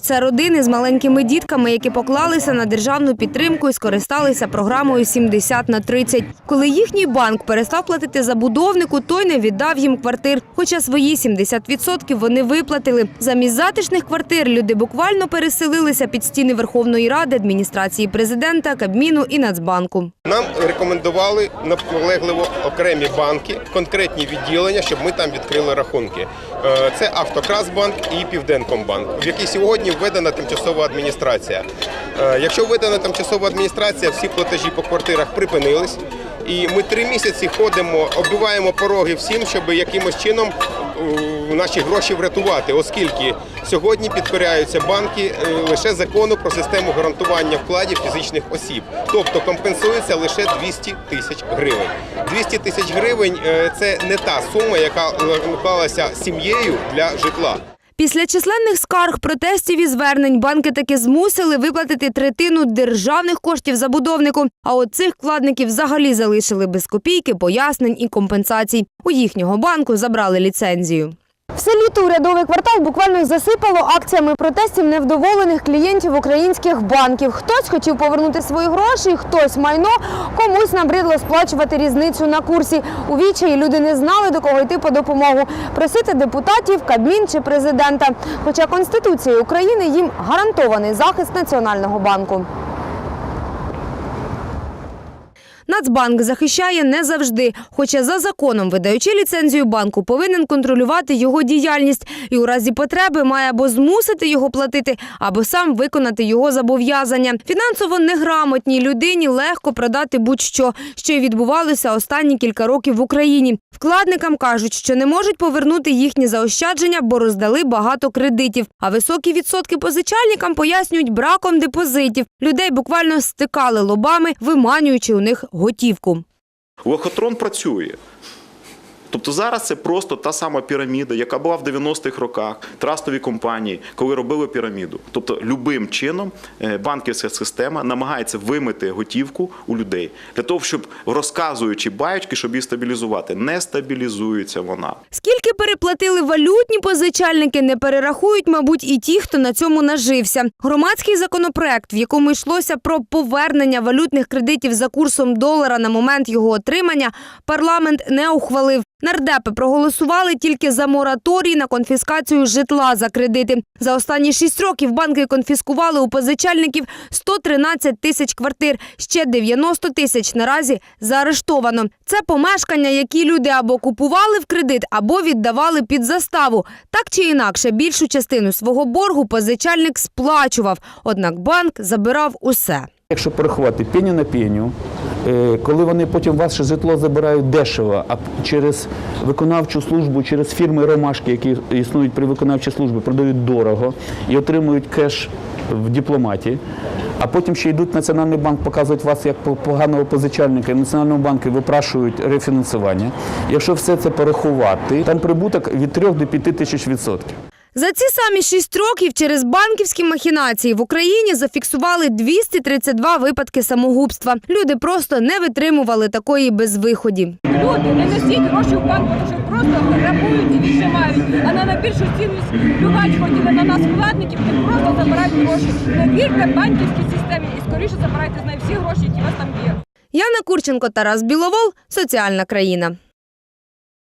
Це родини з маленькими дітками, які поклалися на державну підтримку і скористалися програмою 70 на 30. Коли їхній банк перестав платити забудовнику, той не віддав їм квартир. Хоча свої 70% вони виплатили. Замість затишних квартир люди буквально переселилися під стіни Верховної Ради, адміністрації президента, Кабміну і Нацбанку. Нам рекомендували наполегливо окремі банки, конкретні відділення, щоб ми там відкрили рахунки. Е, Це Автокрасбанк і Південкомбанк, в який сьогодні введена тимчасова адміністрація. Е, Якщо введена тимчасова адміністрація, всі платежі по квартирах припинились. І ми три місяці ходимо, оббиваємо пороги всім, щоб якимось чином е, наші гроші врятувати, оскільки сьогодні підкоряються банки е, лише закону про систему гарантування вкладів фізичних осіб, тобто компенсується лише 200 тисяч гривень. 200 тисяч гривень це не та сума, яка вклалася сім'єю для житла. Після численних скарг, протестів і звернень банки таки змусили виплатити третину державних коштів забудовнику. А от цих вкладників взагалі залишили без копійки, пояснень і компенсацій. У їхнього банку забрали ліцензію. Все літо урядовий квартал буквально засипало акціями протестів невдоволених клієнтів українських банків. Хтось хотів повернути свої гроші, хтось майно, комусь набридло сплачувати різницю на курсі. У відчаї люди не знали, до кого йти по допомогу. Просити депутатів, Кабмін чи президента. Хоча Конституцією України їм гарантований захист Національного банку. Нацбанк захищає не завжди, хоча за законом, видаючи ліцензію банку, повинен контролювати його діяльність і у разі потреби має або змусити його платити, або сам виконати його зобов'язання. Фінансово неграмотній людині легко продати будь-що, що й відбувалося останні кілька років в Україні. Вкладникам кажуть, що не можуть повернути їхні заощадження, бо роздали багато кредитів. А високі відсотки позичальникам пояснюють браком депозитів. Людей буквально стикали лобами, виманюючи у них готівку. Лохотрон працює. Тобто зараз це просто та сама піраміда, яка була в 90-х роках, трастові компанії, коли робили піраміду. Тобто, любим чином е, банківська система намагається вимити готівку у людей для того, щоб розказуючи баючки, щоб її стабілізувати. Не стабілізується вона. Скільки переплатили валютні позичальники, не перерахують, мабуть, і ті, хто на цьому нажився. Громадський законопроект, в якому йшлося про повернення валютних кредитів за курсом долара на момент його отримання, парламент не ухвалив. Нардепи проголосували тільки за мораторій на конфіскацію житла за кредити. За останні шість років банки конфіскували у позичальників 113 тисяч квартир. Ще 90 тисяч наразі заарештовано. Це помешкання, які люди або купували в кредит, або віддавали під заставу. Так чи інакше, більшу частину свого боргу позичальник сплачував. Однак банк забирав усе. Якщо порахувати пеню на пеню, коли вони потім ваше житло забирають дешево, а через виконавчу службу, через фірми ромашки, які існують при виконавчій службі, продають дорого і отримують кеш в дипломаті, а потім ще йдуть Національний банк, показують вас як поганого позичальника, і Національному банку випрашують рефінансування. Якщо все це порахувати, там прибуток від 3 до 5 тисяч відсотків. За ці самі шість років через банківські махінації в Україні зафіксували 232 випадки самогубства. Люди просто не витримували такої безвиході. Люди, не носіть гроші в банк, тому що просто грабують і віджимають. А на найбільшу цінність плювати хотіли на нас вкладників, і просто забирають гроші. Не вірте банківській системі і скоріше забирайте з неї всі гроші, які у вас там є. Яна Курченко, Тарас Біловол, соціальна країна.